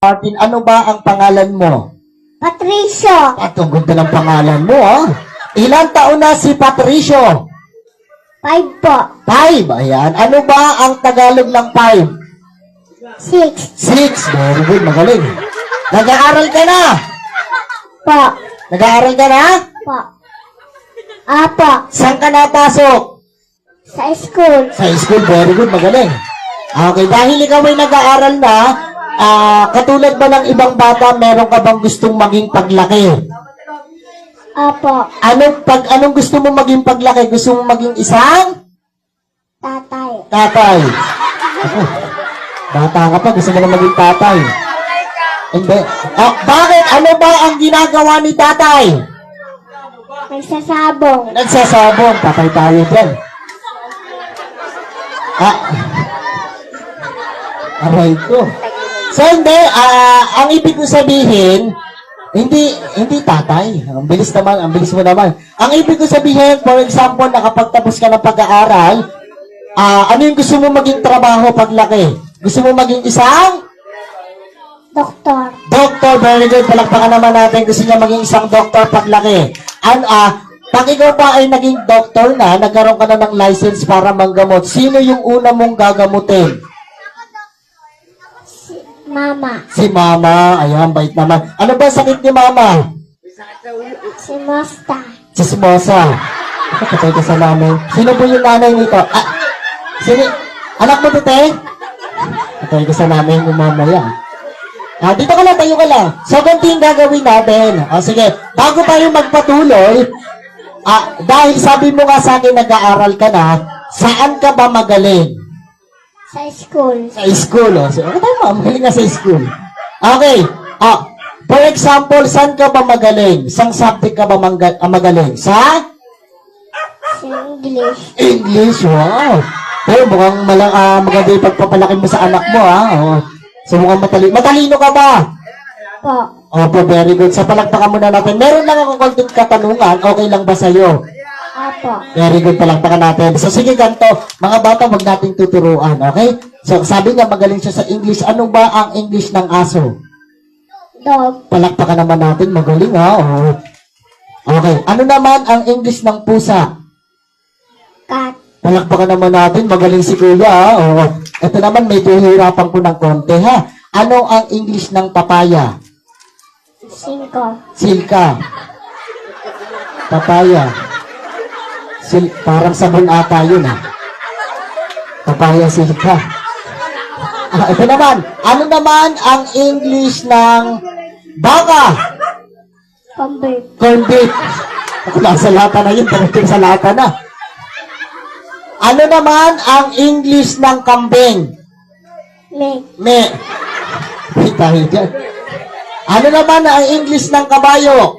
Martin, ano ba ang pangalan mo? Patricio. At ang ganda ng pangalan mo, ah. Ilan taon na si Patricio? Five po. Five. Ayan. Ano ba ang Tagalog ng five? Six Six. Very good. Magaling. Nag-aaral ka na? po. Nag-aaral ka na? Po. Apo. Saan ka napasok? Sa school. Sa school. Very good. Magaling. Okay. Dahil ikaw ay nag-aaral na, ah, katulad ba ng ibang bata, meron ka bang gustong maging paglaki? Apo. Anong, pag, anong gusto mo maging paglaki? Gusto mo maging isang? Tatay. Tatay. Bata ka pa, gusto mo na maging tatay. Hindi. Oh, bakit? Ano ba ang ginagawa ni tatay? Nagsasabong. Nagsasabong. Patay tayo dyan. Ah. Aray ko. So, hindi. Ah, ang ibig ko sabihin, hindi, hindi tatay. Ang bilis naman, ang bilis mo naman. Ang ibig ko sabihin, for example, nakapagtapos ka ng pag-aaral, ah, ano yung gusto mo maging trabaho paglaki? Gusto mo maging isang? Doktor. Doctor, very good. Palakpakan naman natin. Gusto niya maging isang doctor paglaki. An, ah, pag ikaw pa ay naging doctor na, nagkaroon ka na ng license para manggamot, sino yung una mong gagamutin? Mama. Si mama. Ayan, bait naman. Ano ba sakit ni mama? Si Mosta. Chismosa. Patay ka sa namin. Sino po yung nanay nito? Ah, sino? Anak mo to, te? Patay ka sa namin yung mama yan. Ah, dito ka lang, tayo ka lang. So, ganito yung gagawin natin. O, sige. Bago tayo magpatuloy, ah, dahil sabi mo nga sa akin nag-aaral ka na, saan ka ba magaling? Sa school. Sa school, oh. So, ano tayo mo? Magaling nga sa school. Okay. Ah, for example, saan ka ba magaling? Sang subject ka ba mangga- ah, magaling? Sa? Sa English. English, wow. Pero mukhang mala, ah, maganda yung pagpapalaki mo sa anak mo, ha? Oh. So mukhang matali matalino ka ba? Po. Opo, very good. Sa palakpakan muna natin. Meron lang ako konting katanungan. Okay lang ba sa'yo? Apo. Very good, palakpakan natin. So sige, ganito. Mga bata, wag nating tuturuan, okay? So sabi nga magaling siya sa English. Ano ba ang English ng aso? Dog. Palakpakan naman natin. Magaling, ha? Oh. Okay. Ano naman ang English ng pusa? Cat. Palakpakan naman natin, magaling si Kuya, ha? Oo. Ito naman, medyo hirapan ko ng konti, ha? Ano ang English ng papaya? Cinco. Silka. Papaya. Sil parang sabon ata yun, ha? Papaya, silka. Ah, ito naman, ano naman ang English ng baka? Convert. Corn beef. Ako, nasa lata na yun, parating sa lata na. Ano naman ang English ng kambing? Me. May tayo dyan. Ano naman ang English ng kabayo?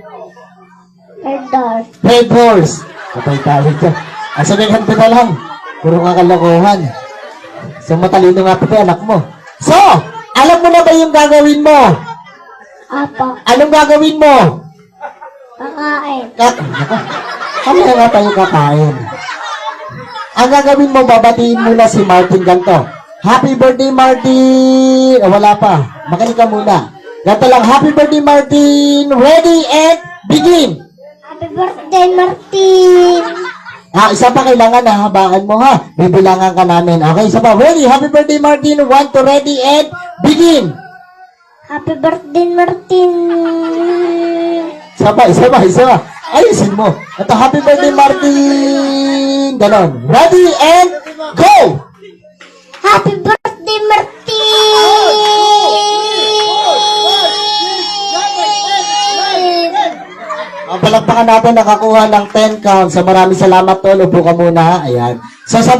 Herdor. Red horse. Patay tayo dyan. Ang sabihan ko na lang. Puro kakalokohan. So, matalino nga pati anak mo. So, alam mo na ba yung gagawin mo? Apo. Anong gagawin mo? Kakain. Kat, kamaya nga tayo kakain. Ang gagawin mo, babatiin mo na si Martin ganto. Happy birthday, Martin! O, wala pa. Makinig ka muna. Ganto lang, happy birthday, Martin! Ready and begin! Happy birthday, Martin! Ah, isa pa kailangan na habaan mo ha. Bibilangan ka namin. Okay, isa pa. Ready? Happy birthday, Martin! One, two, ready and begin! Happy birthday, Martin! Isa pa, isa pa, isa pa. Ayusin mo. Ito, happy birthday, Martin! Ganon. Ready and go! Happy birthday, natin nakakuha ng 10 counts. So maraming salamat tol. Upo ka muna. Ayan. So sa